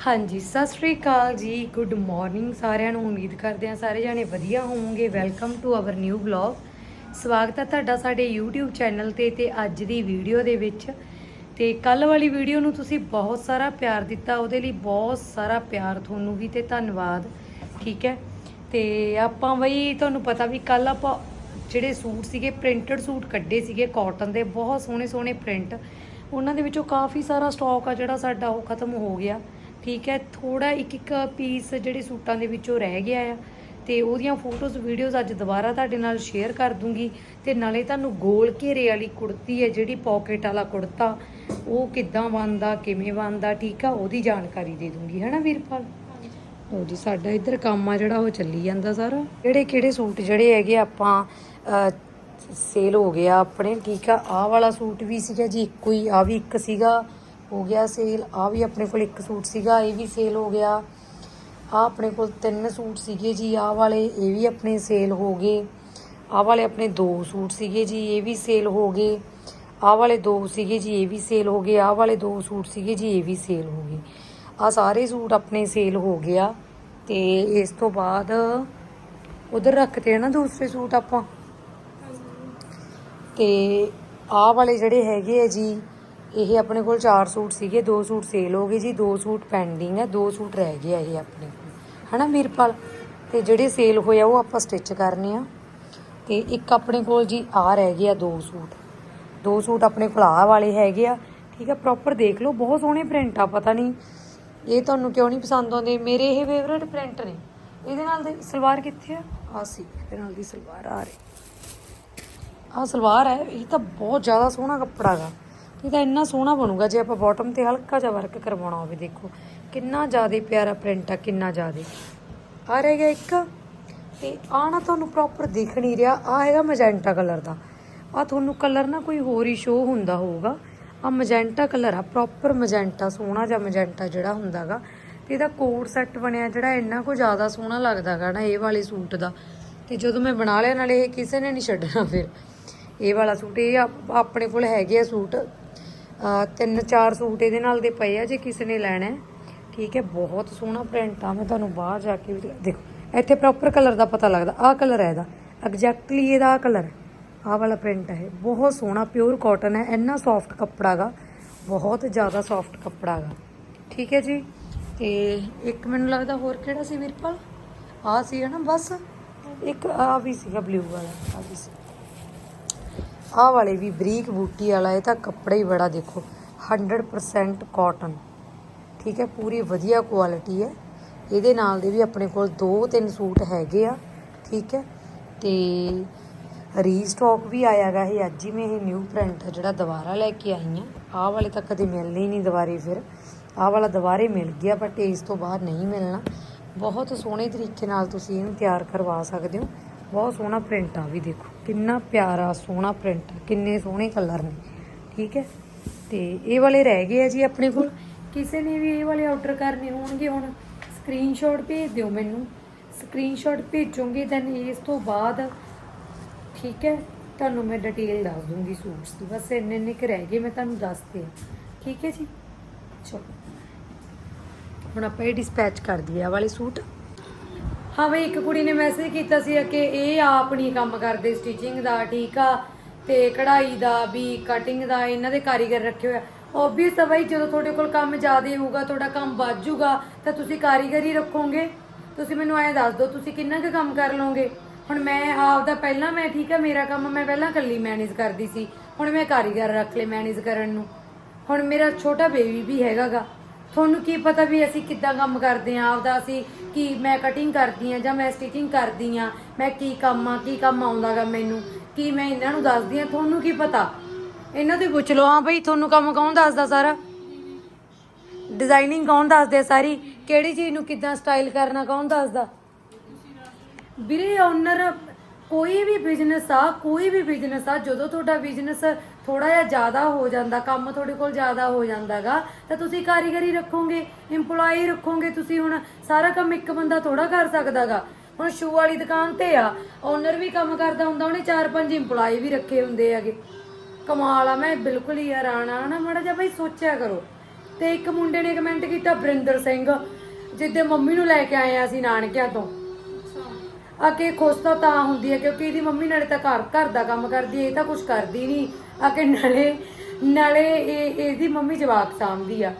ਹਾਂਜੀ, ਸਤਿ ਸ਼੍ਰੀ ਅਕਾਲ ਜੀ। ਗੁੱਡ ਮਾਰਨਿੰਗ ਸਾਰਿਆਂ ਨੂੰ, ਉਮੀਦ ਕਰਦੇ ਹਾਂ ਸਾਰੇ ਜਾਣੇ ਵਧੀਆ ਹੋਵੋਗੇ। Welcome to our new vlog ਸਵਾਗਤ ਹੈ ਤੁਹਾਡਾ ਸਾਡੇ YouTube ਚੈਨਲ ਤੇ ਤੇ ਅੱਜ ਦੀ ਵੀਡੀਓ ਦੇ ਵਿੱਚ। ਤੇ ਕੱਲ ਵਾਲੀ ਵੀਡੀਓ ਨੂੰ ਤੁਸੀਂ ਬਹੁਤ ਸਾਰਾ ਪਿਆਰ ਦਿੱਤਾ, ਉਹਦੇ ਲਈ ਬਹੁਤ ਸਾਰਾ ਪਿਆਰ ਤੁਹਾਨੂੰ ਵੀ ਤੇ ਧੰਨਵਾਦ, ਠੀਕ ਹੈ? ਤੇ ਆਪਾਂ ਬਈ, ਤੁਹਾਨੂੰ ਪਤਾ ਵੀ ਕੱਲ ਆਪਾਂ ਜਿਹੜੇ ਸੂਟ ਸੀਗੇ ਪ੍ਰਿੰਟਡ ਸੂਟ ਕੱਢੇ ਸੀਗੇ ਕਾਟਨ ਦੇ, ਬਹੁਤ ਸੋਹਣੇ ਸੋਹਣੇ ਪ੍ਰਿੰਟ ਉਹਨਾਂ ਦੇ ਵਿੱਚੋਂ ਕਾਫੀ ਸਾਰਾ ਸਟਾਕ ਆ ਜਿਹੜਾ ਸਾਡਾ, ਉਹ ਖਤਮ ਹੋ ਗਿਆ। ਠੀਕ ਹੈ ਥੋੜਾ ਇੱਕ ਇੱਕ ਪੀਸ ਜਿਹੜੇ ਸੂਟਾਂ ਦੇ ਵਿੱਚੋਂ ਰਹਿ ਗਿਆ ਆ। ਤੇ ਉਹਦੀਆਂ ਫੋਟੋਜ਼ ਵੀਡੀਓਜ਼ ਅੱਜ ਦੁਬਾਰਾ ਤੁਹਾਡੇ ਨਾਲ ਸ਼ੇਅਰ ਕਰ ਦੂੰਗੀ ਤੇ ਨਾਲੇ ਤੁਹਾਨੂੰ ਗੋਲ ਘੇਰੇ ਵਾਲੀ ਕੁੜਤੀ ਹੈ ਜਿਹੜੀ ਪਾਕਟ ਵਾਲਾ ਕੁੜਤਾ ਉਹ ਕਿੱਦਾਂ ਬਣਦਾ ਕਿਵੇਂ ਬਣਦਾ ਠੀਕ ਆ ਉਹਦੀ ਜਾਣਕਾਰੀ ਦੇ ਦੂੰਗੀ ਹੈਨਾ ਵੀਰਪਾਲ? ਲਓ ਜੀ ਸਾਡਾ ਇੱਧਰ ਕੰਮ ਆ ਜਿਹੜਾ ਉਹ ਚੱਲੀ ਜਾਂਦਾ ਸਾਰਾ। ਕਿਹੜੇ ਕਿਹੜੇ ਸੂਟ ਜਿਹੜੇ ਹੈਗੇ ਆਪਾਂ ਸੇਲ ਹੋ ਗਿਆ ਆਪਣੇ ਠੀਕ ਆ ਆਹ ਵਾਲਾ ਸੂਟ ਵੀ ਸੀਗਾ ਜੀ ਇੱਕੋ ਹੀ ਆ ਵੀ ਇੱਕ ਸੀਗਾ। ਹੋ ਗਿਆ ਸੇਲ ਆ ਵੀ ਆਪਣੇ ਕੋਲ ਇੱਕ ਸੂਟ ਸੀਗਾ ਇਹ ਵੀ ਸੇਲ ਹੋ ਗਿਆ। ਆ ਆਪਣੇ ਕੋਲ ਤਿੰਨ ਸੂਟ ਸੀਗੇ ਜੀ ਆਹ ਵਾਲੇ ਇਹ ਵੀ ਆਪਣੇ ਸੇਲ ਹੋ ਗਏ। ਆਹ ਵਾਲੇ ਆਪਣੇ ਦੋ ਸੂਟ ਸੀਗੇ ਜੀ ਇਹ ਵੀ ਸੇਲ ਹੋ ਗਏ। ਆਹ ਵਾਲੇ ਦੋ ਸੀਗੇ ਜੀ ਇਹ ਵੀ ਸੇਲ ਹੋ ਗਏ। ਆਹ ਵਾਲੇ ਦੋ ਸੂਟ ਸੀਗੇ ਜੀ ਇਹ ਵੀ ਸੇਲ ਹੋ ਗਏ। ਆ ਸਾਰੇ ਸੂਟ ਆਪਣੇ ਸੇਲ ਹੋ ਗਿਆ। ਤੇ ਇਸ ਤੋਂ ਬਾਅਦ ਉਧਰ ਰੱਖਤੇ ਆ ਨਾ ਦੂਸਰੇ ਸੂਟ ਆਪਾਂ? ਤੇ ਆਹ ਵਾਲੇ ਜਿਹੜੇ ਹੈਗੇ ਆ ਜੀ ਇਹ ਆਪਣੇ ਕੋਲ ਚਾਰ ਸੂਟ ਸੀਗੇ, ਦੋ ਸੂਟ ਸੇਲ ਹੋ ਗਏ ਜੀ, ਦੋ ਸੂਟ ਪੈਂਡਿੰਗ ਹੈ, ਦੋ ਸੂਟ ਰਹਿ ਗਏ ਆ ਇਹ ਆਪਣੇ ਕੋਲ। ਹਨਾ ਵੀਰਪਾਲ ਤੇ ਜਿਹੜੇ ਸੇਲ ਹੋਇਆ ਉਹ ਆਪਾਂ ਸਟਿਚ ਕਰਨੇ ਆ। ਤੇ ਇੱਕ ਆਪਣੇ ਕੋਲ ਜੀ ਆ ਰਹਿ ਗਏ ਆ ਦੋ ਸੂਟ। ਦੋ ਸੂਟ ਆਪਣੇ ਕੋਲ ਆ ਵਾਲੇ ਹੈਗੇ ਆ। ਠੀਕ ਆ ਪ੍ਰੋਪਰ ਦੇਖ ਲਓ, ਬਹੁਤ ਸੋਹਣੇ ਪ੍ਰਿੰਟ ਆ, ਪਤਾ ਨਹੀਂ ਇਹ ਤੁਹਾਨੂੰ ਕਿਉਂ ਨਹੀਂ ਪਸੰਦ ਆਉਂਦੇ? ਮੇਰੇ ਇਹ ਫੇਵਰਟ ਪ੍ਰਿੰਟ ਨੇ। ਇਹਦੇ ਨਾਲ ਦੀ ਸਲਵਾਰ ਕਿੱਥੇ ਆ? ਆ ਸੀ, ਇਹਦੇ ਨਾਲ ਦੀ ਸਲਵਾਰ ਆ ਰਹੀ। ਆ ਸਲਵਾਰ ਹੈ, ਇਹ ਤਾਂ ਬਹੁਤ ਜ਼ਿਆਦਾ ਸੋਹਣਾ ਕੱਪੜਾ ਗਾ। ਇਹ ਤਾਂ ਇੰਨਾ ਸੋਹਣਾ ਬਣੂਗਾ, ਜੇ ਆਪਾਂ ਬਾਟਮ ਤੇ ਹਲਕਾ ਜਿਹਾ ਵਰਕ ਕਰਵਾਉਣਾ ਹੋਵੇ, ਦੇਖੋ। ਕਿੰਨਾ ਜ਼ਿਆਦਾ ਪਿਆਰਾ ਪ੍ਰਿੰਟ ਆ, ਕਿੰਨਾ ਜ਼ਿਆਦਾ। ਆ ਰਹਿ ਗਿਆ ਇੱਕ, ਤੇ ਆ ਨਾ ਤੁਹਾਨੂੰ ਪ੍ਰੋਪਰ ਦਿਖ ਨਹੀਂ ਰਿਹਾ ਆ ਹੈਗਾ ਮੈਜੈਂਟਾ ਕਲਰ ਦਾ। ਆ ਤੁਹਾਨੂੰ ਕਲਰ ਨਾ ਕੋਈ ਹੋਰ ਹੀ ਸ਼ੋ ਹੁੰਦਾ ਹੋਊਗਾ। ਆ ਮੈਜੈਂਟਾ ਕਲਰ ਆ ਪ੍ਰੋਪਰ ਮੈਜੈਂਟਾ ਸੋਹਣਾ ਜਿਹਾ ਮੈਜੈਂਟਾ ਜਿਹੜਾ ਹੁੰਦਾਗਾ ਤੇ ਇਹਦਾ ਕੋਡ ਸੈੱਟ ਬਣਿਆ ਜਿਹੜਾ ਇੰਨਾ ਕੋ ਜ਼ਿਆਦਾ ਸੋਹਣਾ ਲੱਗਦਾਗਾ ਨਾ, ਇਹ ਵਾਲੇ ਸੂਟ ਦਾ। ਤੇ ਜਦੋਂ ਮੈਂ ਬਣਾ ਲਿਆ, ਨਾਲੇ ਇਹ ਕਿਸੇ ਨੇ ਨਹੀਂ ਛੱਡਣਾ ਫਿਰ। ਇਹ ਵਾਲਾ ਸੂਟ, ਇਹ ਆਪਣੇ ਕੋਲ ਹੈਗੇ ਆ ਸੂਟ। ਤਿੰਨ ਚਾਰ ਸੂਟ ਇਹਦੇ ਨਾਲ ਦੇ ਪਏ ਆ ਜੇ ਕਿਸੇ ਨੇ ਲੈਣਾ ਠੀਕ ਹੈ, ਬਹੁਤ ਸੋਹਣਾ ਪ੍ਰਿੰਟ ਆ, ਮੈਂ ਤੁਹਾਨੂੰ ਬਾਹਰ ਜਾ ਕੇ ਵੀ ਦੇਖੋ ਇੱਥੇ ਪ੍ਰੋਪਰ ਕਲਰ ਦਾ ਪਤਾ ਲੱਗਦਾ, ਆਹ ਕਲਰ ਹੈ ਇਹਦਾ ਐਗਜ਼ੈਕਟਲੀ ਇਹਦਾ ਆਹ ਕਲਰ ਆਹ ਵਾਲਾ ਪ੍ਰਿੰਟ ਹੈ ਬਹੁਤ ਸੋਹਣਾ ਪਿਓਰ ਕਾਟਨ ਹੈ, ਇੰਨਾ ਸੌਫਟ ਕੱਪੜਾ ਗਾ, ਬਹੁਤ ਜ਼ਿਆਦਾ ਸੌਫਟ ਕੱਪੜਾ ਗਾ। ਠੀਕ ਹੈ ਜੀ, ਤੇ ਇੱਕ ਮੈਨੂੰ ਲੱਗਦਾ ਹੋਰ ਕਿਹੜਾ ਸੀ ਵੀਰਪਾਲ? ਆਹ ਸੀ ਹੈ ਨਾ ਬਸ, ਇੱਕ ਆ ਵੀ ਸੀਗਾ ਬਲੂ ਵਾਲਾ ਆ ਵੀ ਸੀ। ਆਹ ਵਾਲੇ ਵੀ ਬਰੀਕ ਬੂਟੀ ਵਾਲਾ, ਇਹ ਤਾਂ ਕੱਪੜਾ ਹੀ ਬੜਾ ਦੇਖੋ। 100% ਕਾਟਨ ਠੀਕ ਹੈ, ਪੂਰੀ ਵਧੀਆ ਕੁਆਲਿਟੀ ਹੈ। ਇਹਦੇ ਨਾਲ ਦੇ ਵੀ ਆਪਣੇ ਕੋਲ ਦੋ ਤਿੰਨ ਸੂਟ ਹੈਗੇ ਆ, ਠੀਕ ਹੈ। ਤੇ ਰੀਸਟਾਕ ਵੀ ਆਇਆਗਾ ਇਹ ਅੱਜ ਹੀ ਮੈਂ ਇਹ ਨਿਊ ਪ੍ਰਿੰਟ ਜਿਹੜਾ ਦੁਬਾਰਾ ਲੈ ਕੇ ਆਈ ਆ ਆਹ ਵਾਲੇ ਤਾਂ ਕਦੇ ਮਿਲਣੇ ਹੀ ਨਹੀਂ ਦੁਬਾਰੇ ਫਿਰ। ਆਹ ਵਾਲਾ ਦੁਬਾਰੇ ਮਿਲ ਗਿਆ ਬਟ ਇਸ ਤੋਂ ਬਾਅਦ ਨਹੀਂ ਮਿਲਣਾ। ਬਹੁਤ ਸੋਹਣੇ ਤਰੀਕੇ ਨਾਲ ਤੁਸੀਂ ਇਹਨੂੰ ਤਿਆਰ ਕਰਵਾ ਸਕਦੇ ਹੋ। ਬਹੁਤ ਸੋਹਣਾ ਪ੍ਰਿੰਟ ਆ ਵੀ ਦੇਖੋ। ਕਿੰਨਾ ਪਿਆਰਾ, ਸੋਹਣਾ ਪ੍ਰਿੰਟ ਕਿੰਨੇ ਸੋਹਣੇ ਕਲਰ ਨੇ। ਠੀਕ ਹੈ? ਤੇ ਇਹ ਵਾਲੇ ਰਹਿ ਗਏ ਆ ਜੀ ਆਪਣੇ ਕੋਲ। ਕਿਸੇ ਨੇ ਵੀ ਇਹ ਵਾਲੇ ਆਰਡਰ ਕਰਨੇ ਹੋਣਗੇ ਹੁਣ ਸਕਰੀਨਸ਼ਾਟ ਭੇਜ ਦਿਓ ਮੈਨੂੰ। ਸਕਰੀਨਸ਼ਾਟ ਭੇਜੋਗੇ ਦੈਨ ਇਸ ਤੋਂ ਬਾਅਦ, ਠੀਕ ਹੈ? ਤੁਹਾਨੂੰ ਮੈਂ ਡਿਟੇਲ ਦੱਸ ਦੂੰਗੀ ਸੂਟਸ ਦੀ। ਬਸ ਇੰਨੇ ਇੰਨੇ ਕਿ ਰਹਿ ਗਏ, ਮੈਂ ਤੁਹਾਨੂੰ ਦੱਸਦੇ ਆ। ਠੀਕ ਹੈ ਜੀ? ਚਲੋ। ਹੁਣ ਆਪਾਂ ਇਹ ਡਿਸਪੈਚ ਕਰ ਦਈਏ ਆ ਵਾਲੇ ਸੂਟ। ਹਾਂ ਬਈ, ਇੱਕ ਕੁੜੀ ਨੇ ਮੈਸੇਜ ਕੀਤਾ ਸੀ ਕਿ ਇਹ ਆਪ ਨਹੀਂ ਕੰਮ ਕਰਦੇ ਸਟਿਚਿੰਗ ਦਾ, ਠੀਕ ਆ, ਤੇ ਕਢਾਈ ਦਾ ਵੀ ਕਟਿੰਗ ਦਾ, ਇਹਨਾਂ ਦੇ ਕਾਰੀਗਰ ਰੱਖੇ ਹੋਇਆ ਓਬਵੀਅਸ ਆ ਬਈ, ਜਦੋਂ ਤੁਹਾਡੇ ਕੋਲ ਕੰਮ ਜ਼ਿਆਦਾ ਹੋਊਗਾ, ਤੁਹਾਡਾ ਕੰਮ ਵੱਧ ਜਾਊਗਾ, ਤਾਂ ਤੁਸੀਂ ਕਾਰੀਗਰ ਹੀ ਰੱਖੋਗੇ। ਤੁਸੀਂ ਮੈਨੂੰ ਐਂ ਦੱਸ ਦਿਓ, ਤੁਸੀਂ ਕਿੰਨਾ ਕੁ ਕੰਮ ਕਰ ਲਓਗੇ? ਹੁਣ ਮੈਂ ਆਪ ਦਾ ਪਹਿਲਾਂ ਮੈਂ, ਠੀਕ ਆ, ਮੇਰਾ ਕੰਮ ਮੈਂ ਪਹਿਲਾਂ ਇਕੱਲੀ ਮੈਨੇਜ ਕਰਦੀ ਸੀ। ਹੁਣ ਮੈਂ ਕਾਰੀਗਰ ਰੱਖ ਲਏ ਮੈਨੇਜ ਕਰਨ ਨੂੰ। ਹੁਣ ਮੇਰਾ ਛੋਟਾ ਬੇਬੀ ਵੀ ਹੈਗਾਗਾ। ਤੁਹਾਨੂੰ ਕੀ ਪਤਾ ਵੀ ਅਸੀਂ ਕਿੱਦਾਂ ਕੰਮ ਕਰਦੇ ਆਂ ਆਪਦਾ ਅਸੀਂ ਕੀ ਮੈਂ ਕਟਿੰਗ ਕਰਦੀ ਆਂ ਜਾਂ ਮੈਂ ਸਟਿਚਿੰਗ ਕਰਦੀ ਆਂ ਮੈਂ ਕੀ ਕੰਮ ਆ, ਕੀ ਕੰਮ ਆਉਂਦਾਗਾ ਮੈਨੂੰ, ਕੀ ਮੈਂ ਇਹਨਾਂ ਨੂੰ ਦੱਸਦੀ ਆਂ ਤੁਹਾਨੂੰ ਕੀ ਪਤਾ? ਇਹਨਾਂ ਤੋਂ ਪੁੱਛ ਲਓ, ਹਾਂ ਬਈ ਤੁਹਾਨੂੰ ਕੰਮ ਕੌਣ ਦੱਸਦਾ ਸਾਰਾ? ਡਿਜ਼ਾਈਨਿੰਗ ਕੌਣ ਦੱਸਦੇ ਸਾਰੀ? ਕਿਹੜੀ ਚੀਜ਼ ਨੂੰ ਕਿੱਦਾਂ ਸਟਾਈਲ ਕਰਨਾ ਕੌਣ ਦੱਸਦਾ? ਵੀਰੇ ਓਨਰ ਕੋਈ ਵੀ ਬਿਜ਼ਨਸ ਆ, ਕੋਈ ਵੀ ਬਿਜ਼ਨਸ ਆ, ਜਦੋਂ ਤੁਹਾਡਾ ਬਿਜ਼ਨਸ ਥੋੜਾ ਜਿਹਾ ਜ਼ਿਆਦਾ ਹੋ ਜਾਂਦਾ ਕੰਮ ਤੁਹਾਡੇ ਕੋਲ ਜ਼ਿਆਦਾ ਹੋ ਜਾਂਦਾਗਾ ਤਾਂ ਤੁਸੀਂ ਕਾਰੀਗਰੀ ਰੱਖੋਗੇ EMPLOYE ਰੱਖੋਗੇ ਤੁਸੀਂ ਹੁਣ ਸਾਰਾ ਕੰਮ ਇੱਕ ਬੰਦਾ ਥੋੜਾ ਕਰ ਸਕਦਾਗਾ। ਹੁਣ ਸ਼ੂ ਵਾਲੀ ਦੁਕਾਨ ਤੇ ਆ ਓਨਰ ਵੀ ਕੰਮ ਕਰਦਾ ਹੁੰਦਾ ਉਹਨੇ 4-5 EMPLOYE ਵੀ ਰੱਖੇ ਹੁੰਦੇ ਹੈਗੇ। ਕਮਾਲ ਆ ਮੈਂ ਬਿਲਕੁਲ ਹੀ ਹੈਰਾਨ ਆ ਨਾ ਮਾੜਾ ਜਿਹਾ ਬਈ ਸੋਚਿਆ ਕਰੋ। ਤੇ ਇੱਕ ਮੁੰਡੇ ਨੇ ਕਮੈਂਟ ਕੀਤਾ ਬਰਿੰਦਰ ਸਿੰਘ ਜਿੱਦੇ ਮੰਮੀ ਨੂੰ ਲੈ ਕੇ ਆਏ ਆ ਅਸੀਂ ਨਾਨਕਿਆਂ ਤੋਂ। ਅਕੇ ਖੁਸ਼ ਤਾਂ ਤਾਂ ਹੁੰਦੀ ਹੈ ਕਿਉਂਕਿ ਇਹਦੀ ਮੰਮੀ ਨਾਲੇ ਤਾਂ ਘਰ ਘਰ ਦਾ ਕੰਮ ਕਰਦੀ ਹੈ ਇਹ ਤਾਂ ਕੁਝ ਕਰਦੀ ਨਹੀਂ ਆ ਅਕੇ ਨਾਲੇ ਨਾਲੇ ਇਹ, ਇਹਦੀ ਮੰਮੀ ਜਵਾਕ ਸਾਂਭਦੀ ਆ।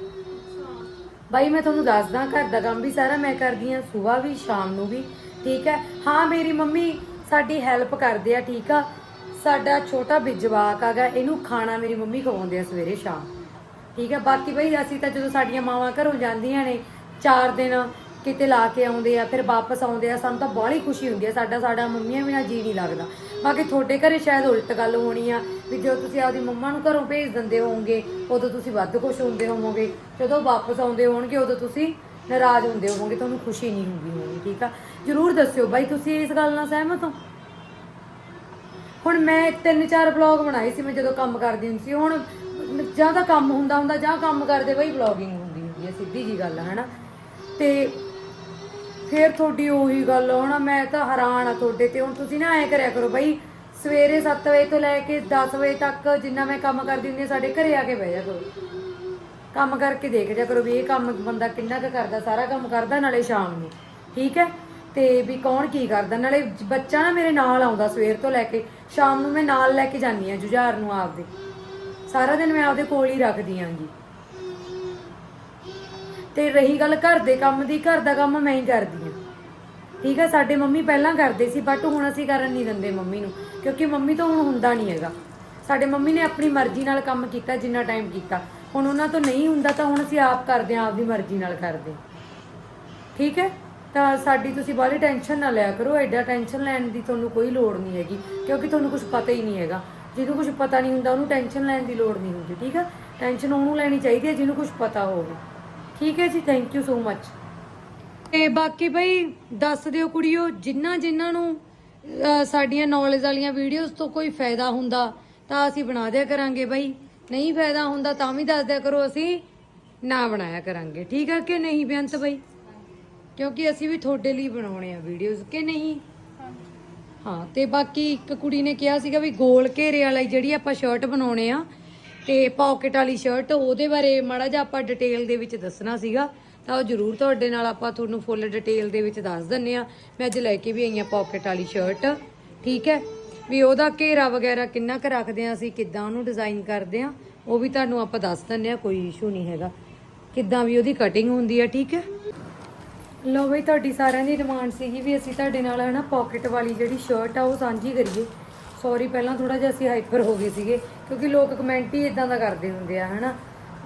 ਬਾਈ, ਮੈਂ ਤੁਹਾਨੂੰ ਦੱਸਦਾ, ਘਰ ਦਾ ਕੰਮ ਵੀ ਸਾਰਾ ਮੈਂ ਕਰਦੀ ਆ, ਸਵੇਰ ਵੀ, ਸ਼ਾਮ ਨੂੰ ਵੀ, ਠੀਕ ਹੈ ਹਾਂ, ਮੇਰੀ ਮੰਮੀ ਸਾਡੀ ਹੈਲਪ ਕਰਦੇ ਆ, ਠੀਕ ਆ? ਸਾਡਾ ਛੋਟਾ ਬਿਜਵਾਕ ਜਵਾਕ ਆਗਾ ਇਹਨੂੰ ਖਾਣਾ ਮੇਰੀ ਮੰਮੀ ਖਵਾਉਂਦੇ ਆ ਸਵੇਰੇ, ਸ਼ਾਮ। ਠੀਕ ਹੈ ਬਾਕੀ ਬਈ, ਅਸੀਂ ਤਾਂ ਜਦੋਂ ਸਾਡੀਆਂ ਮਾਵਾਂ ਘਰੋਂ ਜਾਂਦੀਆਂ ਨੇ 4 ਦਿਨ ਕਿਤੇ ਲਾ ਕੇ ਆਉਂਦੇ ਆ, ਫਿਰ ਵਾਪਸ ਆਉਂਦੇ ਆ, ਸਾਨੂੰ ਤਾਂ ਬਾਹਲੀ ਖੁਸ਼ੀ ਹੁੰਦੀ ਆ, ਸਾਡਾ ਸਾਡਾ ਮੰਮੀਆਂ ਬਿਨਾਂ ਜੀ ਨਹੀਂ ਲੱਗਦਾ। ਬਾਕੀ ਤੁਹਾਡੇ ਘਰੇ ਸ਼ਾਇਦ ਉਲਟ ਗੱਲ ਹੋਣੀ ਆ, ਵੀ ਜਦੋਂ ਤੁਸੀਂ ਆਪਦੀ ਮੰਮਾ ਨੂੰ ਘਰੋਂ ਭੇਜ ਦਿੰਦੇ ਹੋਵੋਗੇ, ਉਦੋਂ ਤੁਸੀਂ ਵੱਧ ਖੁਸ਼ ਹੁੰਦੇ ਹੋਵੋਗੇ। ਜਦੋਂ ਵਾਪਸ ਆਉਂਦੇ ਹੋਣਗੇ, ਉਦੋਂ ਤੁਸੀਂ ਨਾਰਾਜ਼ ਹੁੰਦੇ ਹੋਵੋਗੇ, ਤੁਹਾਨੂੰ ਖੁਸ਼ੀ ਨਹੀਂ ਹੁੰਦੀ ਹੋਣੀ, ਠੀਕ ਆ? ਜਰੂਰ ਦੱਸਿਓ ਬਾਈ, ਤੁਸੀਂ ਇਸ ਗੱਲ ਨਾਲ ਸਹਿਮਤ ਹੋ? ਹੁਣ ਮੈਂ ਤਿੰਨ ਚਾਰ ਵਲੌਗ ਬਣਾਏ ਸੀ, ਮੈਂ ਜਦੋਂ ਕੰਮ ਕਰਦੀ ਹੁੰਦੀ ਸੀ, ਹੁਣ ਜਾਂ ਤਾਂ ਕੰਮ ਹੁੰਦਾ ਹੁੰਦਾ, ਜਾਂ ਕੰਮ ਕਰਦੇ ਬਈ ਵਲੌਗਿੰਗ ਹੁੰਦੀ ਹੁੰਦੀ ਹੈ ਸਿੱਧੀ ਜੀ ਗੱਲ ਹੈ ਹਨਾ? ਤੇ ਫਿਰ ਤੁਹਾਡੀ ਉਹੀ ਗੱਲ ਹੋਣਾ ਮੈਂ ਤਾਂ ਹੈਰਾਨ ਆ ਤੁਹਾਡੇ ਤੇ, ਹੁਣ ਤੁਸੀਂ ਨਾ ਐ ਕਰਿਆ ਕਰੋ ਬਈ, ਸਵੇਰੇ 7 ਵਜੇ ਤੋਂ ਲੈ ਕੇ 10 ਵਜੇ ਤੱਕ ਜਿੰਨਾ ਮੈਂ ਕੰਮ ਕਰਦੀ ਹੁੰਦੀ ਹਾਂ ਸਾਡੇ ਘਰੇ ਆ ਕੇ ਬਹਿ ਜਾ ਕਰੋ। ਕੰਮ ਕਰਕੇ ਦੇਖ ਜਾ ਕਰੋ ਵੀ ਇਹ ਕੰਮ ਬੰਦਾ ਕਿੰਨਾ ਕੁ ਕਰਦਾ, ਸਾਰਾ ਕੰਮ ਕਰਦਾ ਨਾਲੇ ਸ਼ਾਮ ਨੂੰ, ਠੀਕ ਹੈ? ਤੇ ਵੀ ਕੌਣ ਕੀ ਕਰਦਾ, ਨਾਲੇ ਜ- ਬੱਚਾ ਨਾ ਮੇਰੇ ਨਾਲ ਆਉਂਦਾ ਸਵੇਰ ਤੋਂ ਲੈ ਕੇ, ਸ਼ਾਮ ਨੂੰ ਮੈਂ ਨਾਲ ਲੈ ਕੇ ਜਾਂਦੀ ਆ ਜੁਝਾਰ ਨੂੰ ਆਪਦੇ। ਸਾਰਾ ਦਿਨ ਮੈਂ ਆਪਦੇ ਕੋਲ ਹੀ ਰੱਖਦੀ ਆਂਗੀ। ਤੇ ਰਹੀ ਗੱਲ ਘਰ ਦੇ ਕੰਮ ਦੀ, ਘਰ ਦਾ ਕੰਮ ਮੈਂ ਹੀ ਕਰਦੀ ਆ ਠੀਕ ਹੈ ਸਾਡੇ ਮੰਮੀ ਪਹਿਲਾਂ ਕਰਦੇ ਸੀ ਬਟ ਹੁਣ ਅਸੀਂ ਕਰਨ ਨਹੀਂ ਦਿੰਦੇ ਮੰਮੀ ਨੂੰ, ਕਿਉਂਕਿ ਮੰਮੀ ਤੋਂ ਹੁਣ ਹੁੰਦਾ ਨਹੀਂ ਹੈਗਾ। ਸਾਡੇ ਮੰਮੀ ਨੇ ਆਪਣੀ ਮਰਜ਼ੀ ਨਾਲ ਕੰਮ ਕੀਤਾ, ਜਿੰਨਾ ਟਾਈਮ ਕੀਤਾ। ਹੁਣ ਉਹਨਾਂ ਤੋਂ ਨਹੀਂ ਹੁੰਦਾ ਤਾਂ ਹੁਣ ਅਸੀਂ ਆਪ ਕਰਦੇ ਹਾਂ ਆਪਦੀ ਮਰਜ਼ੀ ਨਾਲ ਕਰਦੇ ਠੀਕ ਹੈ? ਤਾਂ ਸਾਡੀ ਤੁਸੀਂ ਬਾਹਲੀ ਟੈਨਸ਼ਨ ਨਾ ਲਿਆ ਕਰੋ, ਐਡਾ ਟੈਨਸ਼ਨ ਲੈਣ ਦੀ ਤੁਹਾਨੂੰ ਕੋਈ ਲੋੜ ਨਹੀਂ ਹੈਗੀ, ਕਿਉਂਕਿ ਤੁਹਾਨੂੰ ਕੁਝ ਪਤਾ ਹੀ ਨਹੀਂ ਹੈਗਾ। ਜਿਹਨੂੰ ਕੁਝ ਪਤਾ ਨਹੀਂ ਹੁੰਦਾ, ਉਹਨੂੰ ਟੈਨਸ਼ਨ ਲੈਣ ਦੀ ਲੋੜ ਨਹੀਂ ਹੁੰਦੀ, ਠੀਕ ਹੈ? ਟੈਨਸ਼ਨ ਉਹਨੂੰ ਲੈਣੀ ਚਾਹੀਦੀ ਹੈ, ਜਿਹਨੂੰ ਕੁਝ ਪਤਾ ਹੋਵੇ। ਠੀਕ ਹੈ ਜੀ ਥੈਂਕ ਯੂ ਸੋ ਮਚ ਤੇ ਬਾਕੀ ਬਈ ਦੱਸ ਦਿਓ ਕੁੜੀਓ ਜਿਨ੍ਹਾਂ ਜਿਨ੍ਹਾਂ ਨੂੰ ਸਾਡੀਆਂ ਨੌਲੇਜ ਵਾਲੀਆਂ ਵੀਡੀਓਜ਼ ਤੋਂ ਕੋਈ ਫਾਇਦਾ ਹੁੰਦਾ ਤਾਂ ਅਸੀਂ ਬਣਾ ਦਿਆ ਕਰਾਂਗੇ ਬਈ। ਨਹੀਂ ਫਾਇਦਾ ਹੁੰਦਾ ਤਾਂ ਵੀ ਦੱਸ ਦਿਆ ਕਰੋ ਅਸੀਂ ਨਾ ਬਣਾਇਆ ਕਰਾਂਗੇ। ਠੀਕ ਹੈ ਕਿ ਨਹੀਂ ਬੇਅੰਤ ਬਈ? ਕਿਉਂਕਿ ਅਸੀਂ ਵੀ ਤੁਹਾਡੇ ਲਈ ਬਣਾਉਣੇ ਆ ਵੀਡੀਓਜ਼ ਕਿ ਨਹੀਂ? ਹਾਂ ਤੇ ਬਾਕੀ ਇੱਕ ਕੁੜੀ ਨੇ ਕਿਹਾ ਸੀਗਾ ਵੀ ਗੋਲ ਘੇਰੇ ਵਾਲੀ ਜਿਹੜੀ ਆਪਾਂ ਸ਼ਰਟ ਬਣਾਉਣੇ ਆ ਤੇ ਪਾਕਟ ਵਾਲੀ ਸ਼ਰਟ ਉਹਦੇ ਬਾਰੇ ਮਾੜਾ ਜਿਹਾ ਆਪਾਂ ਡਿਟੇਲ ਦੇ ਵਿੱਚ ਦੱਸਣਾ ਸੀਗਾ। ਤਾਂ ਉਹ ਜ਼ਰੂਰ ਤੁਹਾਡੇ ਨਾਲ ਆਪਾਂ ਤੁਹਾਨੂੰ ਫੁੱਲ ਡਿਟੇਲ ਦੇ ਵਿੱਚ ਦੱਸ ਦਿੰਨੇ ਆ। ਮੈਂ ਅੱਜ ਲੈ ਕੇ ਵੀ ਆਈ ਆ ਪਾਕਟ ਵਾਲੀ ਸ਼ਰਟ ਠੀਕ ਹੈ? ਵੀ ਉਹਦਾ ਘੇਰਾ ਵਗੈਰਾ ਕਿੰਨਾ ਕੁ ਰੱਖਦੇ ਆ ਅਸੀਂ, ਕਿੱਦਾਂ ਉਹਨੂੰ ਡਿਜ਼ਾਈਨ ਕਰਦੇ ਆ ਉਹ ਵੀ ਤੁਹਾਨੂੰ ਆਪਾਂ ਦੱਸ ਦਿੰਨੇ ਆ, ਕੋਈ ਇਸ਼ੂ ਨਹੀਂ ਹੈਗਾ। ਕਿੱਦਾਂ ਵੀ ਉਹਦੀ ਕਟਿੰਗ ਹੁੰਦੀ ਆ, ਠੀਕ ਹੈ? ਲੋ ਬਈ, ਤੁਹਾਡੀ ਸਾਰਿਆਂ ਦੀ ਡਿਮਾਂਡ ਸੀਗੀ ਵੀ ਅਸੀਂ ਤੁਹਾਡੇ ਨਾਲ ਹਨਾ ਪਾਕਟ ਵਾਲੀ ਜਿਹੜੀ ਸ਼ਰਟ ਆ, ਉਹ ਸਾਂਝੀ ਕਰੀਏ। ਸੌਰੀ, ਪਹਿਲਾਂ ਥੋੜਾ ਜਿਹਾ ਅਸੀਂ ਹਾਈਪਰ ਹੋ ਗਏ ਸੀਗੇ, ਕਿਉਂਕਿ ਲੋਕ ਕਮੈਂਟ ਹੀ ਇਦਾਂ ਦਾ ਕਰਦੇ ਹੁੰਦੇ ਆ, ਹਨਾ?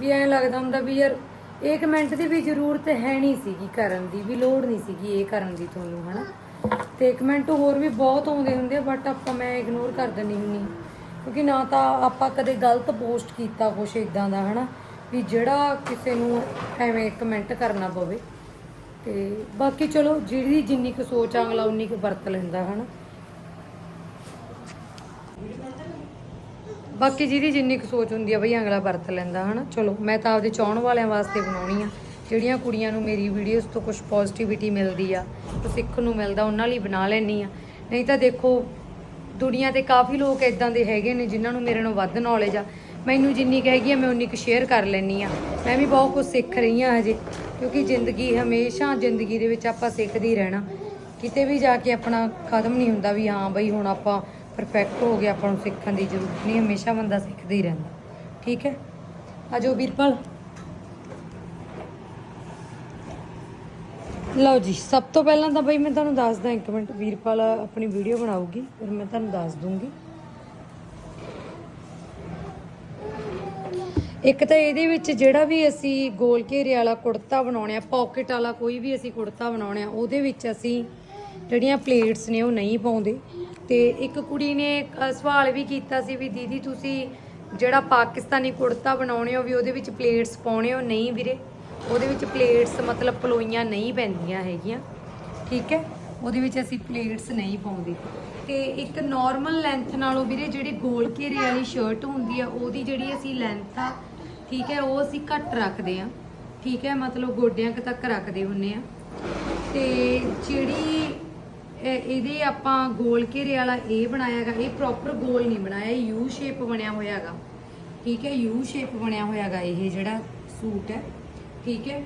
ਵੀ ਐਂ ਲੱਗਦਾ ਹੁੰਦਾ ਵੀ ਯਾਰ, ਇਹ ਕਮੈਂਟ ਦੀ ਵੀ ਜ਼ਰੂਰਤ ਹੈ ਨਹੀਂ ਸੀਗੀ ਕਰਨ ਦੀ, ਵੀ ਲੋੜ ਨਹੀਂ ਸੀਗੀ ਇਹ ਕਰਨ ਦੀ ਤੁਹਾਨੂੰ, ਹਨਾ? ਤੇ ਕਮੈਂਟ ਹੋਰ ਵੀ ਬਹੁਤ ਆਉਂਦੇ ਹੁੰਦੇ ਆ ਬਟ ਆਪਾਂ ਮੈਂ ਇਗਨੋਰ ਕਰ ਦਿੰਦੀ ਹੁੰਨੀ ਕਿਉਂਕਿ ਨਾ ਤਾਂ ਆਪਾਂ ਕਦੇ ਗਲਤ ਪੋਸਟ ਕੀਤਾ ਕੁਛ ਇਦਾਂ ਦਾ, ਹਨਾ? ਵੀ ਜਿਹੜਾ ਕਿਸੇ ਨੂੰ ਐਵੇਂ ਕਮੈਂਟ ਕਰਨਾ ਪਵੇ। ਤੇ ਬਾਕੀ ਚਲੋ, ਜਿਹੜੀ ਜਿੰਨੀ ਕੁ ਸੋਚ ਆ, ਅਗਲਾ ਉਨੀ ਕੁ ਵਰਤ ਲੈਂਦਾ, ਹਨਾ? ਬਾਕੀ ਜਿਹਦੀ ਜਿੰਨੀ ਕੁ ਸੋਚ ਹੁੰਦੀ ਆ ਬਈ ਅਗਲਾ ਵਰਤ ਲੈਂਦਾ, ਹਨਾ? ਚਲੋ, ਮੈਂ ਤਾਂ ਆਪਦੇ ਚਾਹਣ ਵਾਲਿਆਂ ਵਾਸਤੇ ਬਣਾਉਣੀ ਆ। ਜਿਹੜੀਆਂ ਕੁੜੀਆਂ ਨੂੰ ਮੇਰੀ ਵੀਡੀਓਜ਼ ਤੋਂ ਕੁਝ ਪੋਜ਼ਿਟਿਵਿਟੀ ਮਿਲਦੀ ਆ ਕੁਝ ਸਿੱਖਣ ਨੂੰ ਮਿਲਦਾ, ਉਹਨਾਂ ਲਈ ਬਣਾ ਲੈਣੀ ਆ। ਨਹੀਂ ਤਾਂ ਦੇਖੋ, ਦੁਨੀਆ ਤੇ ਕਾਫੀ ਲੋਕ ਇਦਾਂ ਦੇ ਹੈਗੇ ਨੇ ਜਿਨ੍ਹਾਂ ਨੂੰ ਮੇਰੇ ਨਾਲੋਂ ਵੱਧ ਨੌਲੇਜ ਆ। ਮੈਨੂੰ ਜਿੰਨੀ ਕੁ ਹੈਗੀ ਆ, ਮੈਂ ਉਨੀ ਕੁ ਸ਼ੇਅਰ ਕਰ ਲੈਣੀ ਆ। ਮੈਂ ਵੀ ਬਹੁਤ ਕੁਝ ਸਿੱਖ ਰਹੀ ਆ ਹਜੇ, ਕਿਉਂਕਿ ਜ਼ਿੰਦਗੀ ਹਮੇਸ਼ਾ ਜ਼ਿੰਦਗੀ ਦੇ ਵਿੱਚ ਆਪਾਂ ਸਿੱਖਦੇ ਹੀ ਰਹਿਣਾ। ਕਿਤੇ ਵੀ ਜਾ ਕੇ ਆਪਣਾ ਖਤਮ ਨਹੀਂ ਹੁੰਦਾ ਵੀ ਹਾਂ ਬਈ ਹੁਣ ਆਪਾਂ ਪਰਫੈਕਟ ਹੋ ਗਿਆ, ਆਪਾਂ ਨੂੰ ਸਿੱਖਣ ਦੀ ਜ਼ਰੂਰਤ ਨਹੀਂ, ਹਮੇਸ਼ਾ ਬੰਦਾ ਸਿੱਖਦਾ ਹੀ ਰਹਿੰਦਾ। ਠੀਕ ਹੈ? ਆਜੋ ਵੀਰਪਾਲ। ਲਓ ਜੀ, ਸਭ ਤੋਂ ਪਹਿਲਾਂ ਤਾਂ ਬਈ ਮੈਂ ਤੁਹਾਨੂੰ ਦੱਸਦਾ, ਇੱਕ ਮਿੰਟ ਵੀਰਪਾਲ ਆਪਣੀ ਵੀਡੀਓ ਬਣਾਉਗੀ ਫਿਰ ਮੈਂ ਤੁਹਾਨੂੰ ਦੱਸ ਦੂੰਗੀ। ਇੱਕ ਤਾਂ ਇਹਦੇ ਵਿੱਚ ਜਿਹੜਾ ਵੀ ਅਸੀਂ ਗੋਲ ਘੇਰੇ ਵਾਲਾ ਕੁੜਤਾ ਬਣਾਉਣਾ ਪਾਕਟ ਵਾਲਾ ਕੋਈ ਵੀ ਅਸੀਂ ਕੁੜਤਾ ਬਣਾਉਣਾ, ਉਹਦੇ ਵਿੱਚ ਅਸੀਂ ਜਿਹੜੀਆਂ ਪਲੇਟਸ ਨੇ ਉਹ ਨਹੀਂ ਪਾਉਂਦੇ। ਤੇ ਇੱਕ ਕੁੜੀ ਨੇ ਸਵਾਲ ਵੀ ਕੀਤਾ ਸੀ ਵੀ ਦੀਦੀ ਤੁਸੀਂ ਜਿਹੜਾ ਪਾਕਿਸਤਾਨੀ ਕੁੜਤਾ ਬਣਾਉਣੇ ਹੋ ਵੀ ਉਹਦੇ ਵਿੱਚ ਪਲੇਟਸ ਪਾਉਣੇ ਹੋ? ਨਹੀਂ ਵੀਰੇ। ਉਹਦੇ ਵਿੱਚ ਪਲੇਟਸ ਮਤਲਬ ਪਲੋਈਆਂ ਨਹੀਂ ਪੈਂਦੀਆਂ ਹੈਗੀਆਂ। ਠੀਕ ਹੈ? ਉਹਦੇ ਵਿੱਚ ਅਸੀਂ ਪਲੇਟਸ ਨਹੀਂ ਪਾਉਂਦੇ। ਤੇ ਇੱਕ ਨਾਰਮਲ ਲੈਂਥ ਨਾਲੋਂ ਵੀਰੇ ਜਿਹੜੀ ਗੋਲ ਘੇਰੇ ਵਾਲੀ ਸ਼ਰਟ ਹੁੰਦੀ ਆ, ਉਹਦੀ ਜਿਹੜੀ ਅਸੀਂ ਲੈਂਥ ਆ, ਠੀਕ ਹੈ, ਉਹ ਅਸੀਂ ਘੱਟ ਰੱਖਦੇ ਆ। ਠੀਕ ਹੈ? ਮਤਲਬ ਗੋਡਿਆਂ ਤੱਕ ਰੱਖਦੇ ਹੁੰਨੇ ਆ। ਤੇ ਜਿਹੜੀ ਇਹਦੇ ਆਪਾਂ ਗੋਲ ਘੇਰੇ ਵਾਲਾ ਇਹ ਬਣਾਇਆਗਾ ਇਹ ਪ੍ਰੋਪਰ ਗੋਲ ਨਹੀਂ ਬਣਾਇਆ, ਇਹ ਯੂ ਸ਼ੇਪ ਬਣਿਆ ਹੋਇਆਗਾ ਠੀਕ ਹੈ ਯੂ ਸ਼ੇਪ ਬਣਿਆ ਹੋਇਆਗਾ ਇਹ ਜਿਹੜਾ ਸੂਟ ਹੈ। ਠੀਕ ਹੈ,